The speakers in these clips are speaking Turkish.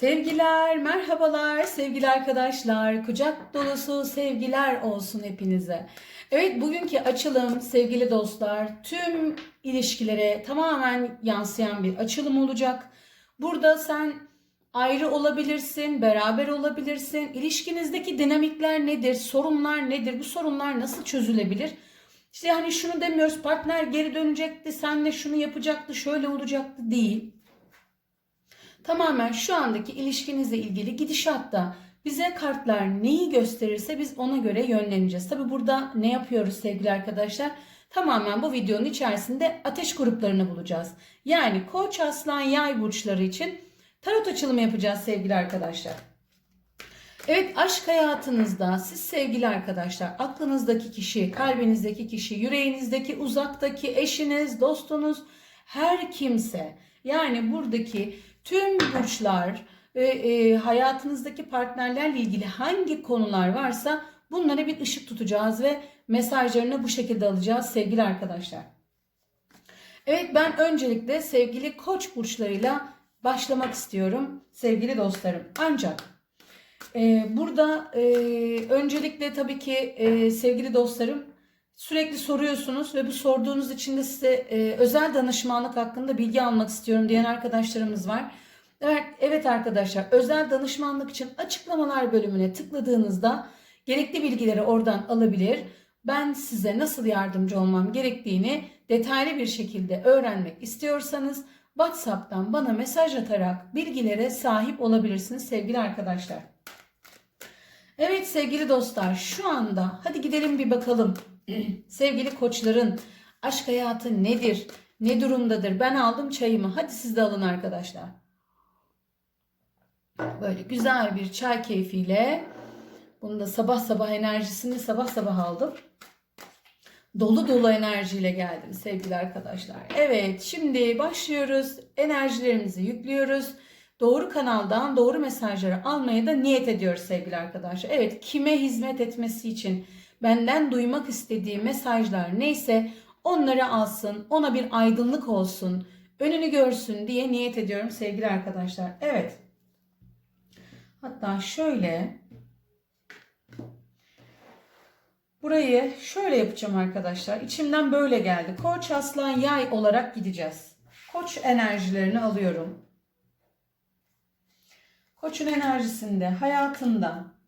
Sevgiler, merhabalar sevgili arkadaşlar. Kucak dolusu sevgiler olsun hepinize. Evet bugünkü açılım sevgili dostlar tüm ilişkilere tamamen yansıyan bir açılım olacak. Burada sen ayrı olabilirsin, beraber olabilirsin. İlişkinizdeki dinamikler nedir, sorunlar nedir, bu sorunlar nasıl çözülebilir? İşte hani şunu demiyoruz partner geri dönecekti, senle şunu yapacaktı, şöyle olacaktı değil tamamen şu andaki ilişkinizle ilgili gidişatta bize kartlar neyi gösterirse biz ona göre yönleneceğiz. Tabi burada ne yapıyoruz sevgili arkadaşlar? Tamamen bu videonun içerisinde ateş gruplarını bulacağız. Yani koç, aslan, yay burçları için tarot açılımı yapacağız sevgili arkadaşlar. Evet aşk hayatınızda siz sevgili arkadaşlar aklınızdaki kişi, kalbinizdeki kişi, yüreğinizdeki uzaktaki eşiniz, dostunuz her kimse yani buradaki tüm burçlar ve e, hayatınızdaki partnerlerle ilgili hangi konular varsa bunlara bir ışık tutacağız ve mesajlarını bu şekilde alacağız sevgili arkadaşlar. Evet ben öncelikle sevgili koç burçlarıyla başlamak istiyorum sevgili dostlarım. Ancak e, burada e, öncelikle tabii ki e, sevgili dostlarım sürekli soruyorsunuz ve bu sorduğunuz için de size e, özel danışmanlık hakkında bilgi almak istiyorum diyen arkadaşlarımız var. Evet, evet arkadaşlar özel danışmanlık için açıklamalar bölümüne tıkladığınızda gerekli bilgileri oradan alabilir. Ben size nasıl yardımcı olmam gerektiğini detaylı bir şekilde öğrenmek istiyorsanız WhatsApp'tan bana mesaj atarak bilgilere sahip olabilirsiniz sevgili arkadaşlar. Evet sevgili dostlar şu anda hadi gidelim bir bakalım. Sevgili koçların aşk hayatı nedir? Ne durumdadır? Ben aldım çayımı. Hadi siz de alın arkadaşlar. Böyle güzel bir çay keyfiyle bunu da sabah sabah enerjisini sabah sabah aldım. Dolu dolu enerjiyle geldim sevgili arkadaşlar. Evet şimdi başlıyoruz. Enerjilerimizi yüklüyoruz. Doğru kanaldan doğru mesajları almaya da niyet ediyoruz sevgili arkadaşlar. Evet kime hizmet etmesi için benden duymak istediği mesajlar neyse onları alsın. Ona bir aydınlık olsun. Önünü görsün diye niyet ediyorum sevgili arkadaşlar. Evet. Hatta şöyle burayı şöyle yapacağım arkadaşlar. İçimden böyle geldi. Koç aslan yay olarak gideceğiz. Koç enerjilerini alıyorum. Koçun enerjisinde, hayatında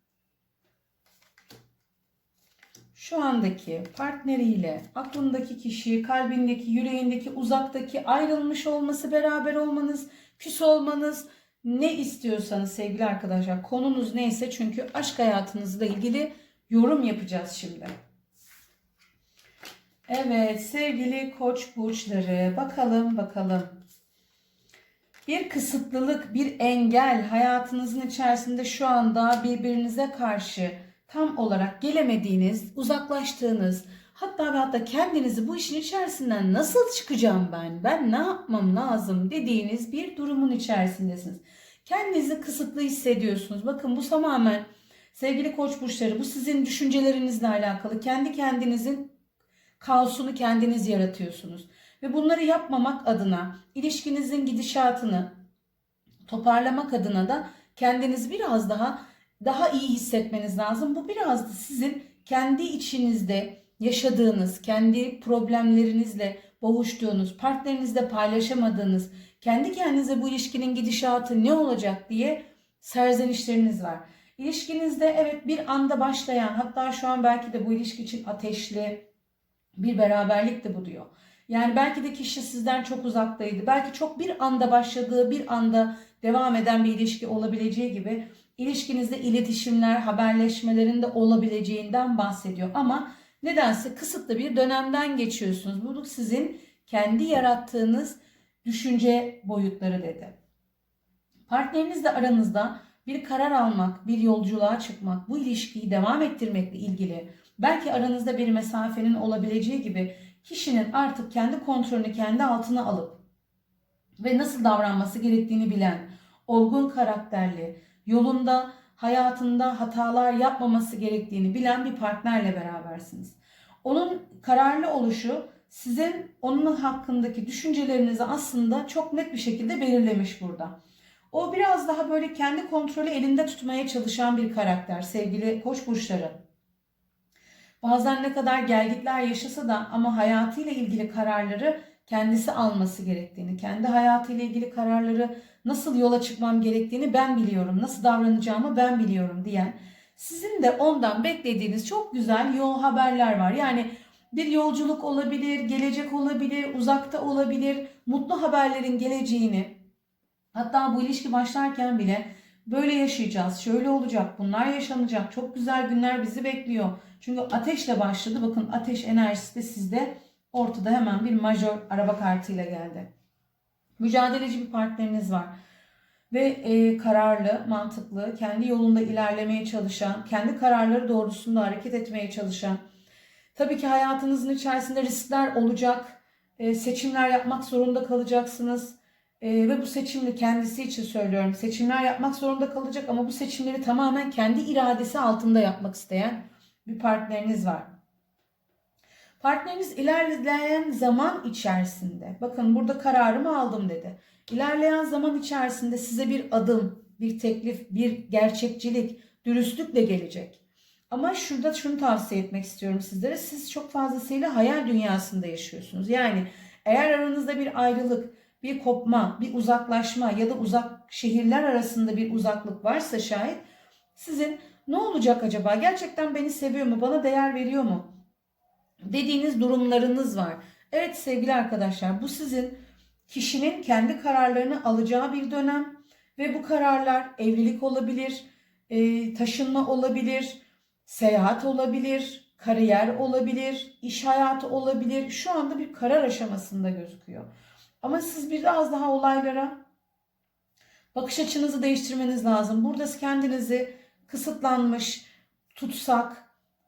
şu andaki partneriyle, aklındaki kişi, kalbindeki, yüreğindeki, uzaktaki ayrılmış olması, beraber olmanız, küs olmanız, ne istiyorsanız sevgili arkadaşlar konunuz neyse çünkü aşk hayatınızla ilgili yorum yapacağız şimdi. Evet sevgili koç burçları bakalım bakalım. Bir kısıtlılık, bir engel hayatınızın içerisinde şu anda birbirinize karşı tam olarak gelemediğiniz, uzaklaştığınız, hatta ve hatta kendinizi bu işin içerisinden nasıl çıkacağım ben, ben ne yapmam lazım dediğiniz bir durumun içerisindesiniz. Kendinizi kısıtlı hissediyorsunuz. Bakın bu tamamen sevgili koç burçları bu sizin düşüncelerinizle alakalı. Kendi kendinizin kaosunu kendiniz yaratıyorsunuz. Ve bunları yapmamak adına ilişkinizin gidişatını toparlamak adına da kendinizi biraz daha daha iyi hissetmeniz lazım. Bu biraz da sizin kendi içinizde yaşadığınız, kendi problemlerinizle boğuştuğunuz, partnerinizle paylaşamadığınız, kendi kendinize bu ilişkinin gidişatı ne olacak diye serzenişleriniz var. İlişkinizde evet bir anda başlayan hatta şu an belki de bu ilişki için ateşli bir beraberlik de bu diyor. Yani belki de kişi sizden çok uzaktaydı. Belki çok bir anda başladığı, bir anda devam eden bir ilişki olabileceği gibi ilişkinizde iletişimler, haberleşmelerin de olabileceğinden bahsediyor. Ama nedense kısıtlı bir dönemden geçiyorsunuz. Bu sizin kendi yarattığınız düşünce boyutları dedi. Partnerinizle aranızda bir karar almak, bir yolculuğa çıkmak, bu ilişkiyi devam ettirmekle ilgili belki aranızda bir mesafenin olabileceği gibi kişinin artık kendi kontrolünü kendi altına alıp ve nasıl davranması gerektiğini bilen, olgun karakterli, yolunda, hayatında hatalar yapmaması gerektiğini bilen bir partnerle berabersiniz. Onun kararlı oluşu sizin onun hakkındaki düşüncelerinizi aslında çok net bir şekilde belirlemiş burada. O biraz daha böyle kendi kontrolü elinde tutmaya çalışan bir karakter sevgili koç burçları. Bazen ne kadar gelgitler yaşasa da ama hayatıyla ilgili kararları kendisi alması gerektiğini, kendi hayatıyla ilgili kararları nasıl yola çıkmam gerektiğini ben biliyorum, nasıl davranacağımı ben biliyorum diyen, sizin de ondan beklediğiniz çok güzel yol haberler var. Yani bir yolculuk olabilir, gelecek olabilir, uzakta olabilir, mutlu haberlerin geleceğini, hatta bu ilişki başlarken bile böyle yaşayacağız, şöyle olacak, bunlar yaşanacak, çok güzel günler bizi bekliyor. Çünkü ateşle başladı. Bakın ateş enerjisi de sizde ortada hemen bir majör araba kartıyla geldi. Mücadeleci bir partneriniz var. Ve e, kararlı, mantıklı, kendi yolunda ilerlemeye çalışan, kendi kararları doğrultusunda hareket etmeye çalışan. Tabii ki hayatınızın içerisinde riskler olacak. E, seçimler yapmak zorunda kalacaksınız. E, ve bu seçimde kendisi için söylüyorum. Seçimler yapmak zorunda kalacak ama bu seçimleri tamamen kendi iradesi altında yapmak isteyen bir partneriniz var. Partneriniz ilerleyen zaman içerisinde, bakın burada kararımı aldım dedi. İlerleyen zaman içerisinde size bir adım, bir teklif, bir gerçekçilik, dürüstlükle gelecek. Ama şurada şunu tavsiye etmek istiyorum sizlere. Siz çok fazlasıyla hayal dünyasında yaşıyorsunuz. Yani eğer aranızda bir ayrılık, bir kopma, bir uzaklaşma ya da uzak şehirler arasında bir uzaklık varsa şayet sizin ne olacak acaba? Gerçekten beni seviyor mu? Bana değer veriyor mu? Dediğiniz durumlarınız var. Evet sevgili arkadaşlar bu sizin kişinin kendi kararlarını alacağı bir dönem ve bu kararlar evlilik olabilir, e, taşınma olabilir, seyahat olabilir, kariyer olabilir, iş hayatı olabilir. Şu anda bir karar aşamasında gözüküyor. Ama siz biraz daha olaylara bakış açınızı değiştirmeniz lazım. Burada kendinizi kısıtlanmış, tutsak,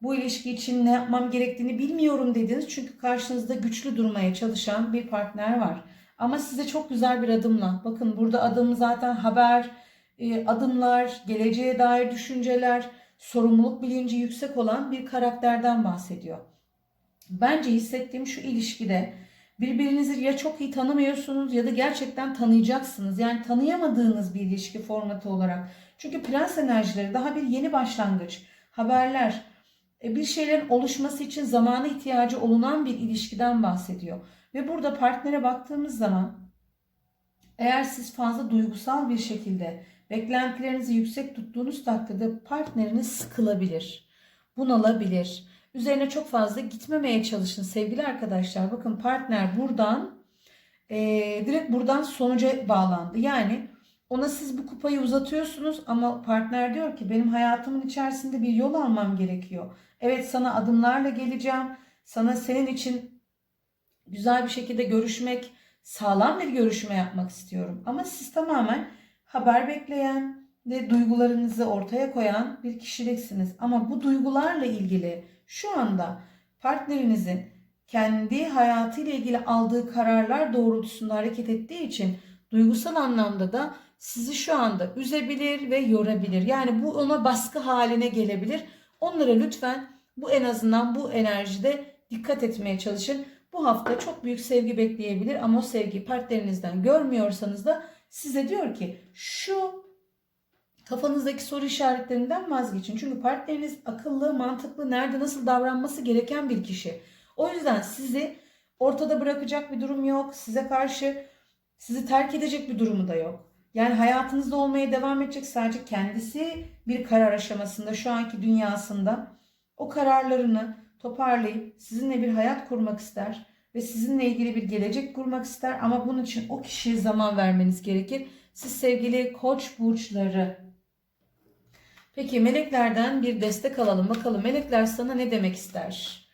bu ilişki için ne yapmam gerektiğini bilmiyorum dediniz. Çünkü karşınızda güçlü durmaya çalışan bir partner var. Ama size çok güzel bir adımla, bakın burada adım zaten haber, e, adımlar, geleceğe dair düşünceler, sorumluluk bilinci yüksek olan bir karakterden bahsediyor. Bence hissettiğim şu ilişkide birbirinizi ya çok iyi tanımıyorsunuz ya da gerçekten tanıyacaksınız. Yani tanıyamadığınız bir ilişki formatı olarak. Çünkü prens enerjileri daha bir yeni başlangıç, haberler, bir şeylerin oluşması için zamana ihtiyacı olunan bir ilişkiden bahsediyor. Ve burada partnere baktığımız zaman eğer siz fazla duygusal bir şekilde beklentilerinizi yüksek tuttuğunuz takdirde partneriniz sıkılabilir, bunalabilir. Üzerine çok fazla gitmemeye çalışın sevgili arkadaşlar. Bakın partner buradan e, direkt buradan sonuca bağlandı. Yani ona siz bu kupayı uzatıyorsunuz ama partner diyor ki benim hayatımın içerisinde bir yol almam gerekiyor. Evet sana adımlarla geleceğim. Sana senin için güzel bir şekilde görüşmek, sağlam bir görüşme yapmak istiyorum. Ama siz tamamen haber bekleyen ve duygularınızı ortaya koyan bir kişiliksiniz. Ama bu duygularla ilgili şu anda partnerinizin kendi hayatıyla ilgili aldığı kararlar doğrultusunda hareket ettiği için duygusal anlamda da sizi şu anda üzebilir ve yorabilir. Yani bu ona baskı haline gelebilir. Onlara lütfen bu en azından bu enerjide dikkat etmeye çalışın. Bu hafta çok büyük sevgi bekleyebilir ama o sevgiyi partnerinizden görmüyorsanız da size diyor ki şu kafanızdaki soru işaretlerinden vazgeçin. Çünkü partneriniz akıllı, mantıklı, nerede nasıl davranması gereken bir kişi. O yüzden sizi ortada bırakacak bir durum yok. Size karşı sizi terk edecek bir durumu da yok. Yani hayatınızda olmaya devam edecek sadece kendisi bir karar aşamasında şu anki dünyasında o kararlarını toparlayıp sizinle bir hayat kurmak ister ve sizinle ilgili bir gelecek kurmak ister ama bunun için o kişiye zaman vermeniz gerekir. Siz sevgili koç burçları. Peki meleklerden bir destek alalım. Bakalım melekler sana ne demek ister?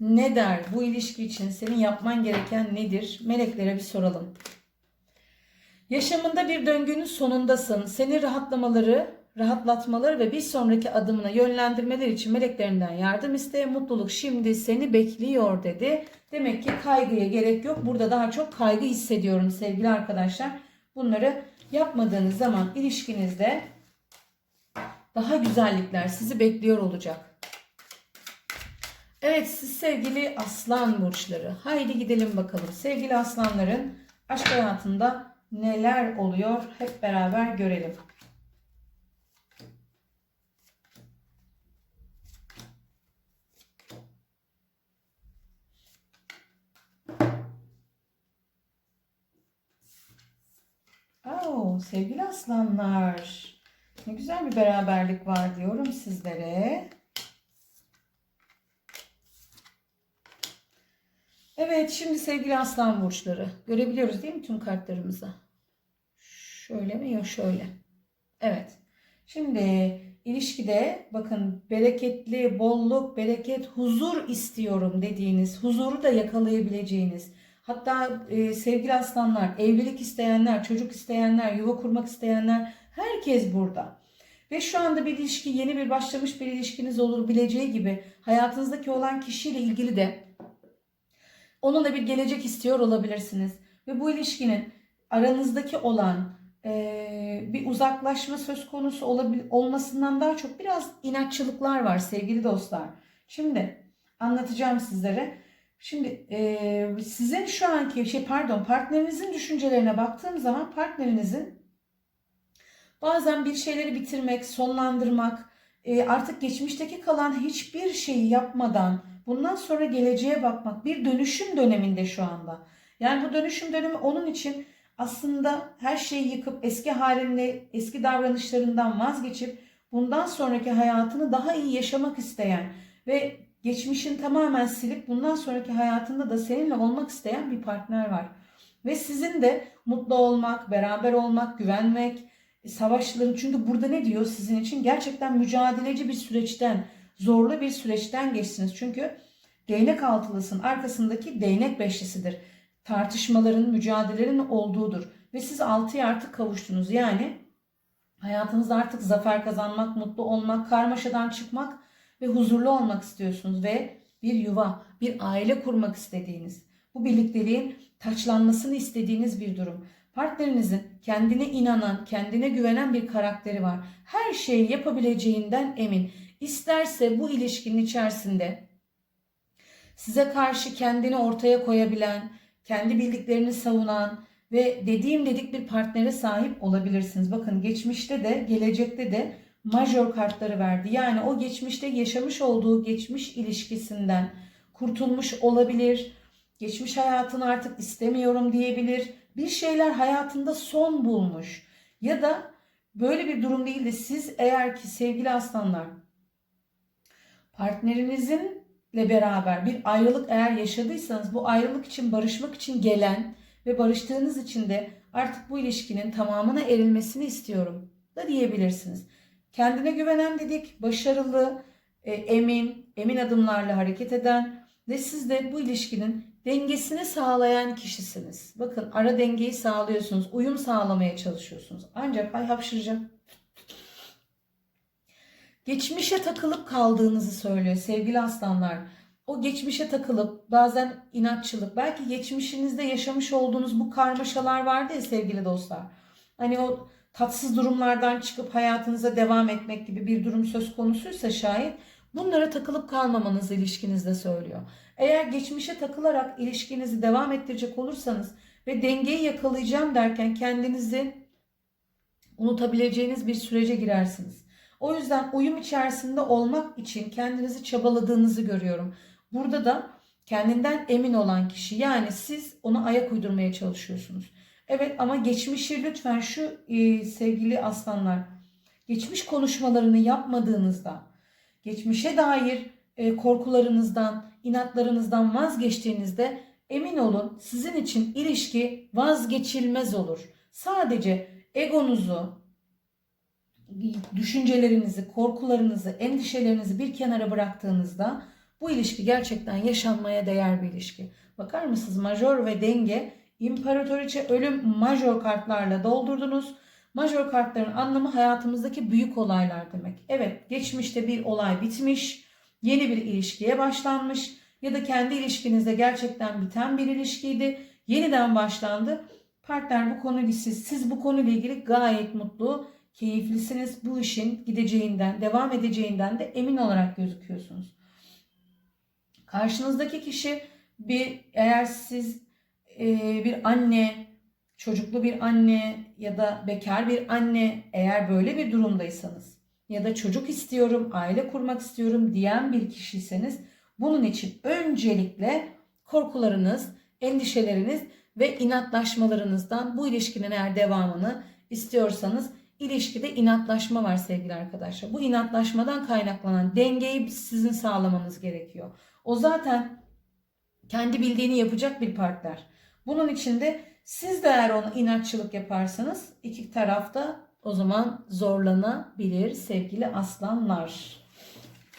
Ne der? Bu ilişki için senin yapman gereken nedir? Meleklere bir soralım. Yaşamında bir döngünün sonundasın. Seni rahatlamaları, rahatlatmaları ve bir sonraki adımına yönlendirmeler için meleklerinden yardım iste. Mutluluk şimdi seni bekliyor dedi. Demek ki kaygıya gerek yok. Burada daha çok kaygı hissediyorum sevgili arkadaşlar. Bunları yapmadığınız zaman ilişkinizde daha güzellikler sizi bekliyor olacak. Evet siz sevgili aslan burçları. Haydi gidelim bakalım. Sevgili aslanların aşk hayatında neler oluyor hep beraber görelim. Oo, sevgili aslanlar. Ne güzel bir beraberlik var diyorum sizlere. Evet, şimdi sevgili aslan burçları. Görebiliyoruz değil mi tüm kartlarımızı? Şöyle mi? Yok şöyle. Evet. Şimdi ilişkide bakın bereketli, bolluk, bereket, huzur istiyorum dediğiniz, huzuru da yakalayabileceğiniz, hatta e, sevgili aslanlar, evlilik isteyenler, çocuk isteyenler, yuva kurmak isteyenler, herkes burada. Ve şu anda bir ilişki, yeni bir başlamış bir ilişkiniz olur bileceği gibi hayatınızdaki olan kişiyle ilgili de onunla bir gelecek istiyor olabilirsiniz. Ve bu ilişkinin aranızdaki olan e, bir uzaklaşma söz konusu olabil- olmasından daha çok biraz inatçılıklar var sevgili dostlar. Şimdi anlatacağım sizlere. Şimdi e, sizin şu anki şey pardon partnerinizin düşüncelerine baktığım zaman partnerinizin bazen bir şeyleri bitirmek, sonlandırmak, e, artık geçmişteki kalan hiçbir şeyi yapmadan bundan sonra geleceğe bakmak bir dönüşüm döneminde şu anda. Yani bu dönüşüm dönemi onun için aslında her şeyi yıkıp eski halinde, eski davranışlarından vazgeçip bundan sonraki hayatını daha iyi yaşamak isteyen ve geçmişin tamamen silip bundan sonraki hayatında da seninle olmak isteyen bir partner var. Ve sizin de mutlu olmak, beraber olmak, güvenmek, savaşların çünkü burada ne diyor sizin için? Gerçekten mücadeleci bir süreçten, zorlu bir süreçten geçsiniz. Çünkü değnek altılısın arkasındaki değnek beşlisidir tartışmaların, mücadelelerin olduğudur. Ve siz altıya artık kavuştunuz. Yani hayatınızda artık zafer kazanmak, mutlu olmak, karmaşadan çıkmak ve huzurlu olmak istiyorsunuz. Ve bir yuva, bir aile kurmak istediğiniz, bu birlikteliğin taçlanmasını istediğiniz bir durum. Partnerinizin kendine inanan, kendine güvenen bir karakteri var. Her şeyi yapabileceğinden emin. İsterse bu ilişkinin içerisinde size karşı kendini ortaya koyabilen, kendi bildiklerini savunan ve dediğim dedik bir partnere sahip olabilirsiniz. Bakın geçmişte de gelecekte de major kartları verdi. Yani o geçmişte yaşamış olduğu geçmiş ilişkisinden kurtulmuş olabilir. Geçmiş hayatını artık istemiyorum diyebilir. Bir şeyler hayatında son bulmuş. Ya da böyle bir durum değil de siz eğer ki sevgili aslanlar partnerinizin ile beraber bir ayrılık eğer yaşadıysanız bu ayrılık için barışmak için gelen ve barıştığınız için de artık bu ilişkinin tamamına erilmesini istiyorum da diyebilirsiniz. Kendine güvenen dedik, başarılı, e, emin, emin adımlarla hareket eden ve siz de bu ilişkinin dengesini sağlayan kişisiniz. Bakın ara dengeyi sağlıyorsunuz, uyum sağlamaya çalışıyorsunuz. Ancak ay hapşıracağım. Geçmişe takılıp kaldığınızı söylüyor sevgili aslanlar. O geçmişe takılıp bazen inatçılık, belki geçmişinizde yaşamış olduğunuz bu karmaşalar vardı ya sevgili dostlar. Hani o tatsız durumlardan çıkıp hayatınıza devam etmek gibi bir durum söz konusuysa şayet bunlara takılıp kalmamanızı ilişkinizde söylüyor. Eğer geçmişe takılarak ilişkinizi devam ettirecek olursanız ve dengeyi yakalayacağım derken kendinizi unutabileceğiniz bir sürece girersiniz. O yüzden uyum içerisinde olmak için kendinizi çabaladığınızı görüyorum. Burada da kendinden emin olan kişi yani siz ona ayak uydurmaya çalışıyorsunuz. Evet ama geçmişi lütfen şu e, sevgili aslanlar geçmiş konuşmalarını yapmadığınızda geçmişe dair e, korkularınızdan, inatlarınızdan vazgeçtiğinizde emin olun sizin için ilişki vazgeçilmez olur. Sadece egonuzu, düşüncelerinizi, korkularınızı, endişelerinizi bir kenara bıraktığınızda bu ilişki gerçekten yaşanmaya değer bir ilişki. Bakar mısınız? Majör ve denge, imparatoriçe ölüm majör kartlarla doldurdunuz. Majör kartların anlamı hayatımızdaki büyük olaylar demek. Evet, geçmişte bir olay bitmiş, yeni bir ilişkiye başlanmış ya da kendi ilişkinizde gerçekten biten bir ilişkiydi. Yeniden başlandı. Partner bu konuyla siz, siz bu konuyla ilgili gayet mutlu, keyiflisiniz. Bu işin gideceğinden, devam edeceğinden de emin olarak gözüküyorsunuz. Karşınızdaki kişi bir eğer siz e, bir anne, çocuklu bir anne ya da bekar bir anne eğer böyle bir durumdaysanız ya da çocuk istiyorum, aile kurmak istiyorum diyen bir kişiyseniz bunun için öncelikle korkularınız, endişeleriniz ve inatlaşmalarınızdan bu ilişkinin eğer devamını istiyorsanız ilişkide inatlaşma var sevgili arkadaşlar. Bu inatlaşmadan kaynaklanan dengeyi sizin sağlamanız gerekiyor. O zaten kendi bildiğini yapacak bir partner. Bunun için de siz de eğer ona inatçılık yaparsanız iki tarafta o zaman zorlanabilir sevgili aslanlar.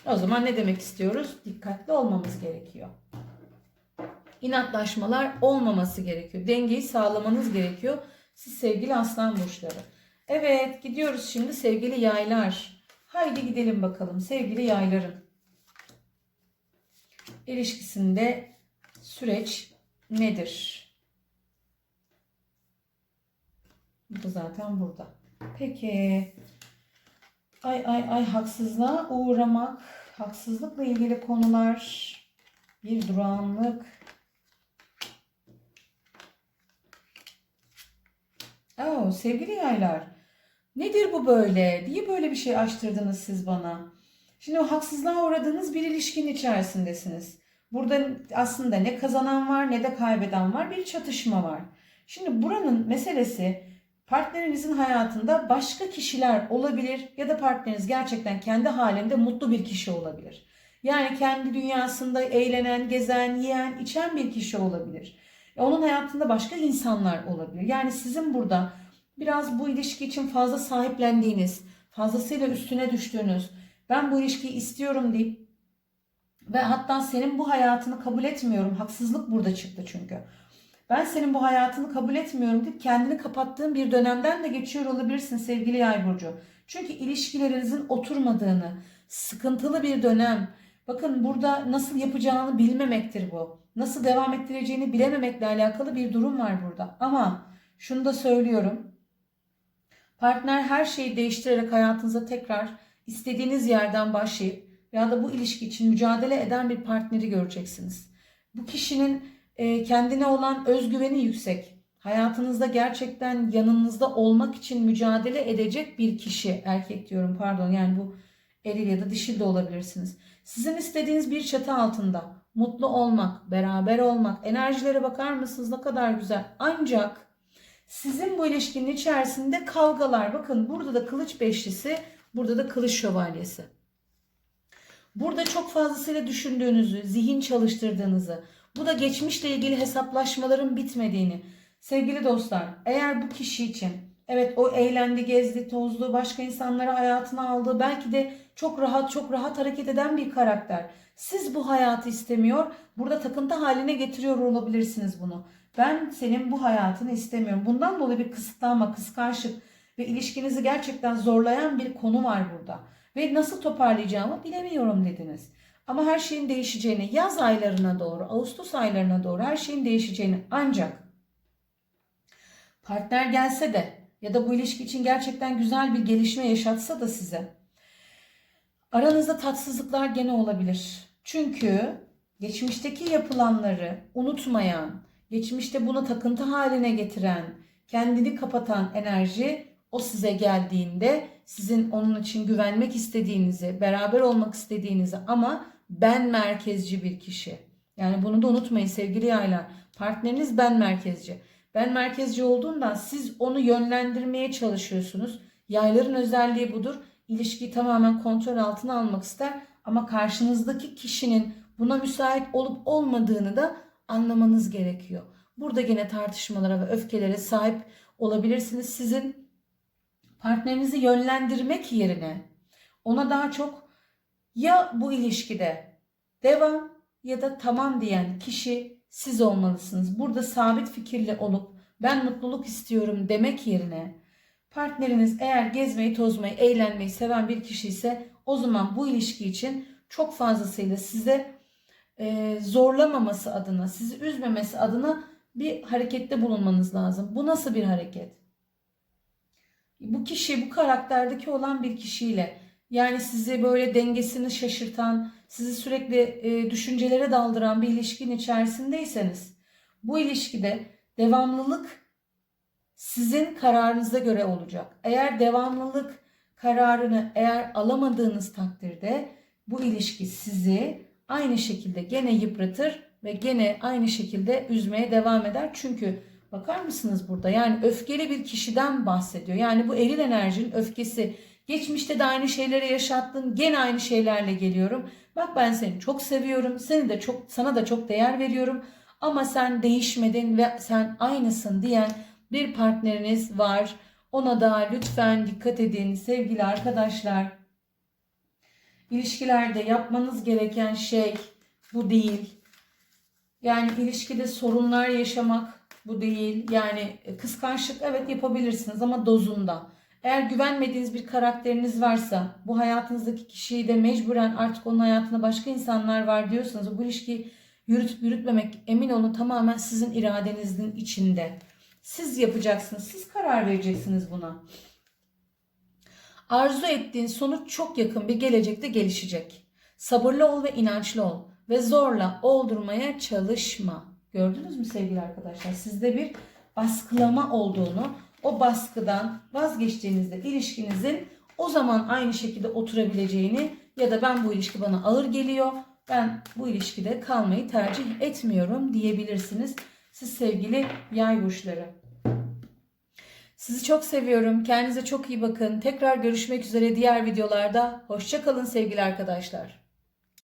O zaman ne demek istiyoruz? Dikkatli olmamız gerekiyor. İnatlaşmalar olmaması gerekiyor. Dengeyi sağlamanız gerekiyor. Siz sevgili aslan burçları. Evet gidiyoruz şimdi sevgili yaylar. Haydi gidelim bakalım sevgili yayların. İlişkisinde süreç nedir? Bu zaten burada. Peki. Ay ay ay haksızlığa uğramak, haksızlıkla ilgili konular, bir durağanlık. Oo, sevgili yaylar. Nedir bu böyle? Niye böyle bir şey açtırdınız siz bana? Şimdi o haksızlığa uğradığınız bir ilişkinin içerisindesiniz. Burada aslında ne kazanan var ne de kaybeden var. Bir çatışma var. Şimdi buranın meselesi partnerinizin hayatında başka kişiler olabilir ya da partneriniz gerçekten kendi halinde mutlu bir kişi olabilir. Yani kendi dünyasında eğlenen, gezen, yiyen, içen bir kişi olabilir. E, Onun hayatında başka insanlar olabilir. Yani sizin burada biraz bu ilişki için fazla sahiplendiğiniz, fazlasıyla üstüne düştüğünüz, ben bu ilişkiyi istiyorum deyip ve hatta senin bu hayatını kabul etmiyorum. Haksızlık burada çıktı çünkü. Ben senin bu hayatını kabul etmiyorum deyip kendini kapattığın bir dönemden de geçiyor olabilirsin sevgili Yay burcu. Çünkü ilişkilerinizin oturmadığını, sıkıntılı bir dönem. Bakın burada nasıl yapacağını bilmemektir bu. Nasıl devam ettireceğini bilememekle alakalı bir durum var burada. Ama şunu da söylüyorum. Partner her şeyi değiştirerek hayatınıza tekrar istediğiniz yerden başlayıp ya da bu ilişki için mücadele eden bir partneri göreceksiniz. Bu kişinin e, kendine olan özgüveni yüksek. Hayatınızda gerçekten yanınızda olmak için mücadele edecek bir kişi. Erkek diyorum pardon yani bu eril ya da dişil de olabilirsiniz. Sizin istediğiniz bir çatı altında mutlu olmak, beraber olmak, enerjilere bakar mısınız ne kadar güzel. Ancak sizin bu ilişkinin içerisinde kavgalar. Bakın burada da kılıç beşlisi, burada da kılıç şövalyesi. Burada çok fazlasıyla düşündüğünüzü, zihin çalıştırdığınızı, bu da geçmişle ilgili hesaplaşmaların bitmediğini. Sevgili dostlar, eğer bu kişi için evet o eğlendi, gezdi, tozdu, başka insanları hayatına aldı, belki de çok rahat, çok rahat hareket eden bir karakter. Siz bu hayatı istemiyor, burada takıntı haline getiriyor olabilirsiniz bunu. Ben senin bu hayatını istemiyorum. Bundan dolayı bir kısıtlanma, kıskançlık ve ilişkinizi gerçekten zorlayan bir konu var burada. Ve nasıl toparlayacağımı bilemiyorum dediniz. Ama her şeyin değişeceğini yaz aylarına doğru, Ağustos aylarına doğru her şeyin değişeceğini ancak partner gelse de ya da bu ilişki için gerçekten güzel bir gelişme yaşatsa da size aranızda tatsızlıklar gene olabilir. Çünkü geçmişteki yapılanları unutmayan, geçmişte bunu takıntı haline getiren, kendini kapatan enerji o size geldiğinde sizin onun için güvenmek istediğinizi, beraber olmak istediğinizi ama ben merkezci bir kişi. Yani bunu da unutmayın sevgili yaylar. Partneriniz ben merkezci. Ben merkezci olduğundan siz onu yönlendirmeye çalışıyorsunuz. Yayların özelliği budur. İlişkiyi tamamen kontrol altına almak ister ama karşınızdaki kişinin buna müsait olup olmadığını da anlamanız gerekiyor. Burada yine tartışmalara ve öfkelere sahip olabilirsiniz. Sizin partnerinizi yönlendirmek yerine ona daha çok ya bu ilişkide devam ya da tamam diyen kişi siz olmalısınız. Burada sabit fikirli olup ben mutluluk istiyorum demek yerine partneriniz eğer gezmeyi, tozmayı, eğlenmeyi seven bir kişi ise o zaman bu ilişki için çok fazlasıyla size e, zorlamaması adına, sizi üzmemesi adına bir harekette bulunmanız lazım. Bu nasıl bir hareket? Bu kişi bu karakterdeki olan bir kişiyle yani sizi böyle dengesini şaşırtan, sizi sürekli e, düşüncelere daldıran bir ilişkinin içerisindeyseniz bu ilişkide devamlılık sizin kararınıza göre olacak. Eğer devamlılık kararını eğer alamadığınız takdirde bu ilişki sizi aynı şekilde gene yıpratır ve gene aynı şekilde üzmeye devam eder. Çünkü bakar mısınız burada yani öfkeli bir kişiden bahsediyor. Yani bu eril enerjinin öfkesi. Geçmişte de aynı şeyleri yaşattın. Gene aynı şeylerle geliyorum. Bak ben seni çok seviyorum. Seni de çok sana da çok değer veriyorum. Ama sen değişmedin ve sen aynısın diyen bir partneriniz var. Ona da lütfen dikkat edin sevgili arkadaşlar. İlişkilerde yapmanız gereken şey bu değil. Yani ilişkide sorunlar yaşamak bu değil. Yani kıskançlık evet yapabilirsiniz ama dozunda. Eğer güvenmediğiniz bir karakteriniz varsa bu hayatınızdaki kişiyi de mecburen artık onun hayatında başka insanlar var diyorsanız bu ilişkiyi yürütüp yürütmemek emin olun tamamen sizin iradenizin içinde. Siz yapacaksınız. Siz karar vereceksiniz buna. Arzu ettiğin sonuç çok yakın bir gelecekte gelişecek. Sabırlı ol ve inançlı ol ve zorla oldurmaya çalışma. Gördünüz mü sevgili arkadaşlar? Sizde bir baskılama olduğunu, o baskıdan vazgeçtiğinizde ilişkinizin o zaman aynı şekilde oturabileceğini ya da ben bu ilişki bana ağır geliyor, ben bu ilişkide kalmayı tercih etmiyorum diyebilirsiniz. Siz sevgili yay burçları. Sizi çok seviyorum. Kendinize çok iyi bakın. Tekrar görüşmek üzere diğer videolarda. Hoşçakalın sevgili arkadaşlar.